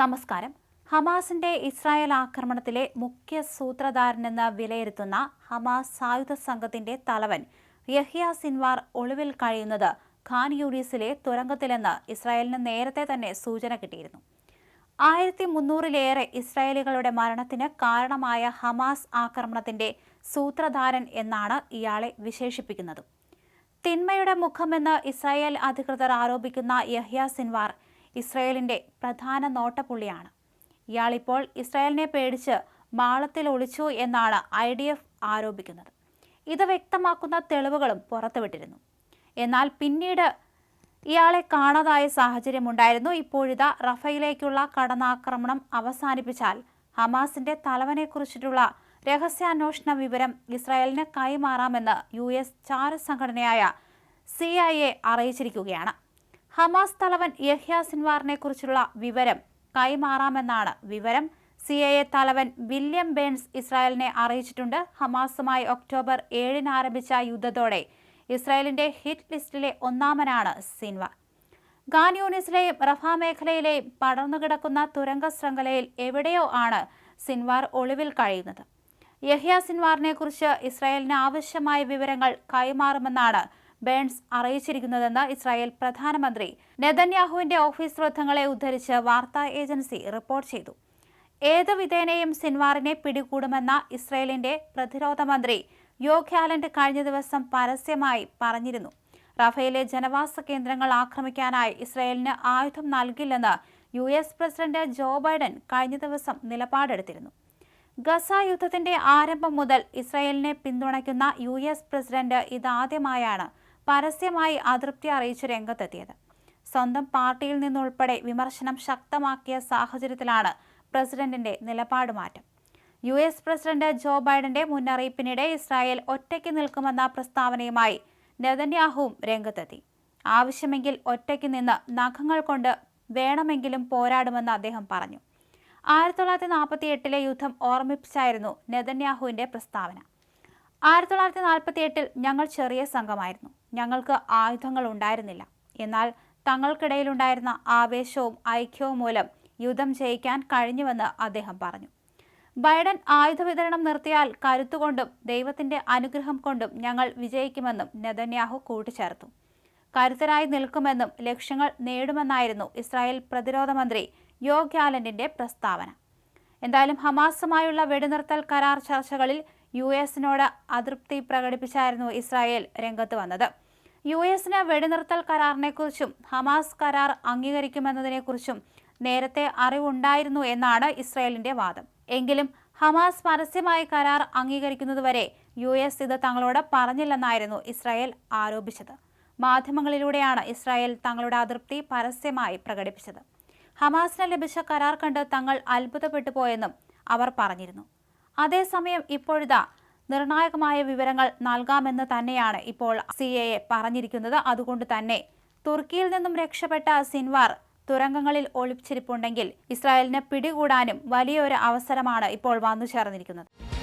നമസ്കാരം. ഹമാസിന്റെ ഇസ്രായേൽ ആക്രമണത്തിലെ മുഖ്യ സൂത്രധാരനെന്ന് വിലയിരുത്തുന്ന ഹമാസ് സായുധ സംഘത്തിന്റെ തലവൻ യഹിയ സിൻവാർ ഒളിവിൽ കഴിയുന്നത് ഖാൻ യൂണീസിലെ തുരങ്കത്തിലെന്ന് ഇസ്രായേലിന് നേരത്തെ തന്നെ സൂചന കിട്ടിയിരുന്നു. ആയിരത്തി മുന്നൂറിലേറെ ഇസ്രായേലികളുടെ മരണത്തിന് കാരണമായ ഹമാസ് ആക്രമണത്തിന്റെ സൂത്രധാരൻ എന്നാണ് ഇയാളെ വിശേഷിപ്പിക്കുന്നത്. തിന്മയുടെ മുഖമെന്ന് ഇസ്രായേൽ അധികൃതർ ആരോപിക്കുന്ന യഹ്യ സിൻവാർ ഇസ്രായേലിന്റെ പ്രധാന നോട്ടപ്പുള്ളിയാണ്. ഇയാളിപ്പോൾ ഇസ്രായേലിനെ പേടിച്ച് മാളത്തിൽ ഒളിച്ചു എന്നാണ് ഐ ഡി എഫ് ആരോപിക്കുന്നത്. ഇത് വ്യക്തമാക്കുന്ന തെളിവുകളും പുറത്തുവിട്ടിരുന്നു. എന്നാൽ പിന്നീട് ഇയാളെ കാണാതായ സാഹചര്യമുണ്ടായിരുന്നു. ഇപ്പോഴിതാ റഫയിലേക്കുള്ള കടന്നാക്രമണം അവസാനിപ്പിച്ചാൽ ഹമാസിന്റെ തലവനെക്കുറിച്ചിട്ടുള്ള രഹസ്യാന്വേഷണ വിവരം ഇസ്രായേലിന് കൈമാറാമെന്ന് യു എസ് ചാരസംഘടനയായ സി ഐ എ അറിയിച്ചിരിക്കുകയാണ്. ഹമാസ് തലവൻ യഹ്യ സിൻവാറിനെ കുറിച്ചുള്ള വിവരം കൈമാറാമെന്നാണ് വിവരം. സി എ തലവൻ വില്യം ബേൺസ് ഇസ്രായേലിനെ അറിയിച്ചിട്ടുണ്ട്. ഹമാസുമായി ഒക്ടോബർ ഏഴിന് ആരംഭിച്ച യുദ്ധത്തോടെ ഇസ്രായേലിന്റെ ഹിറ്റ് ലിസ്റ്റിലെ ഒന്നാമനാണ് സിൻവാർ ഗാൻ യൂണിസിലെയും റഫ മേഖലയിലെയും പടർന്നുകിടക്കുന്ന തുരങ്ക ശൃംഖലയിൽ എവിടെയോ ആണ് സിൻവാർ ഒളിവിൽ കഴിയുന്നത്. യഹ്യ സിൻവാറിനെ കുറിച്ച് ഇസ്രായേലിന് ആവശ്യമായ വിവരങ്ങൾ കൈമാറുമെന്നാണ് ബേൺസ് അറിയിച്ചിരിക്കുന്നതെന്ന് ഇസ്രായേൽ പ്രധാനമന്ത്രി നെതന്യാഹുവിന്റെ ഓഫീസ് വൃത്തങ്ങളെ ഉദ്ധരിച്ച് വാർത്താ ഏജൻസി റിപ്പോർട്ട് ചെയ്തു. ഏത് വിധേനയും സിൻവാറിനെ പിടികൂടുമെന്ന ഇസ്രായേലിന്റെ പ്രതിരോധ മന്ത്രി യോഗ്യാലൻഡ് കഴിഞ്ഞ ദിവസം പരസ്യമായി പറഞ്ഞിരുന്നു. റഫേലെ ജനവാസ കേന്ദ്രങ്ങൾ ആക്രമിക്കാനായി ഇസ്രായേലിന് ആയുധം നൽകില്ലെന്ന് U S president Joe Biden കഴിഞ്ഞ ദിവസം നിലപാടെടുത്തിരുന്നു. ഗസ യുദ്ധത്തിന്റെ ആരംഭം മുതൽ ഇസ്രായേലിനെ പിന്തുണയ്ക്കുന്ന യു എസ് പ്രസിഡന്റ് ഇതാദ്യമായാണ് പരസ്യമായി അതൃപ്തി അറിയിച്ച് രംഗത്തെത്തിയത്. സ്വന്തം പാർട്ടിയിൽ നിന്നുൾപ്പെടെ വിമർശനം ശക്തമാക്കിയ സാഹചര്യത്തിലാണ് പ്രസിഡന്റിന്റെ നിലപാട് മാറ്റം. യു എസ് പ്രസിഡന്റ് ജോ ബൈഡന്റെ മുന്നറിയിപ്പിനിടെ ഇസ്രായേൽ ഒറ്റയ്ക്ക് നിൽക്കുമെന്ന പ്രസ്താവനയുമായി നെതന്യാഹുവും രംഗത്തെത്തി. ആവശ്യമെങ്കിൽ ഒറ്റയ്ക്ക് നിന്ന് നഖങ്ങൾ കൊണ്ട് വേണമെങ്കിലും പോരാടുമെന്ന് അദ്ദേഹം പറഞ്ഞു. ആയിരത്തി തൊള്ളായിരത്തി നാൽപ്പത്തി എട്ടിലെ യുദ്ധം ഓർമ്മിപ്പിച്ചായിരുന്നു നെതന്യാഹുവിന്റെ പ്രസ്താവന. ആയിരത്തി തൊള്ളായിരത്തി നാൽപ്പത്തി എട്ടിൽ ഞങ്ങൾ ചെറിയ സംഘമായിരുന്നു. ഞങ്ങൾക്ക് ആയുധങ്ങൾ ഉണ്ടായിരുന്നില്ല. എന്നാൽ തങ്ങൾക്കിടയിലുണ്ടായിരുന്ന ആവേശവും ഐക്യവും മൂലം യുദ്ധം ജയിക്കാൻ കഴിഞ്ഞുവെന്ന് അദ്ദേഹം പറഞ്ഞു. ബൈഡൻ ആയുധ വിതരണം നിർത്തിയാൽ കരുത്തുകൊണ്ടും ദൈവത്തിന്റെ അനുഗ്രഹം കൊണ്ടും ഞങ്ങൾ വിജയിക്കുമെന്നും നെതന്യാഹു കൂട്ടിച്ചേർത്തു. കരുത്തരായി നിൽക്കുമെന്നും ലക്ഷ്യങ്ങൾ നേടുമെന്നായിരുന്നു ഇസ്രായേൽ പ്രതിരോധ മന്ത്രി യോ ഗ്യാലന്റിന്റെ പ്രസ്താവന. എന്തായാലും ഹമാസുമായുള്ള വെടിനിർത്തൽ കരാർ ചർച്ചകളിൽ യു എസിനോട് അതൃപ്തി പ്രകടിപ്പിച്ചായിരുന്നു ഇസ്രായേൽ രംഗത്ത് വന്നത്. യു എസിന് വെടിനിർത്തൽ കരാറിനെക്കുറിച്ചും ഹമാസ് കരാർ അംഗീകരിക്കുമെന്നതിനെക്കുറിച്ചും നേരത്തെ അറിവുണ്ടായിരുന്നു എന്നാണ് ഇസ്രായേലിന്റെ വാദം. എങ്കിലും ഹമാസ് പരസ്യമായി കരാർ അംഗീകരിക്കുന്നതുവരെ യു എസ് ഇത് തങ്ങളോട് പറഞ്ഞില്ലെന്നായിരുന്നു ഇസ്രായേൽ ആരോപിച്ചത്. മാധ്യമങ്ങളിലൂടെയാണ് ഇസ്രായേൽ തങ്ങളുടെ അതൃപ്തി പരസ്യമായി പ്രകടിപ്പിച്ചത്. ഹമാസിന് ലഭിച്ച കരാർ കണ്ട് തങ്ങൾ അത്ഭുതപ്പെട്ടു പോയെന്നും അവർ പറഞ്ഞിരുന്നു. അതേസമയം ഇപ്പോഴിതാ നിർണായകമായ വിവരങ്ങൾ നൽകാമെന്ന് തന്നെയാണ് ഇപ്പോൾ സി എ പറഞ്ഞിരിക്കുന്നത്. അതുകൊണ്ട് തന്നെ തുർക്കിയിൽ നിന്നും രക്ഷപ്പെട്ട സിൻവാർ തുരങ്കങ്ങളിൽ ഒളിച്ചിരിപ്പുണ്ടെങ്കിൽ ഇസ്രായേലിനെ പിടികൂടാനും വലിയൊരു അവസരമാണ് ഇപ്പോൾ വന്നു ചേർന്നിരിക്കുന്നത്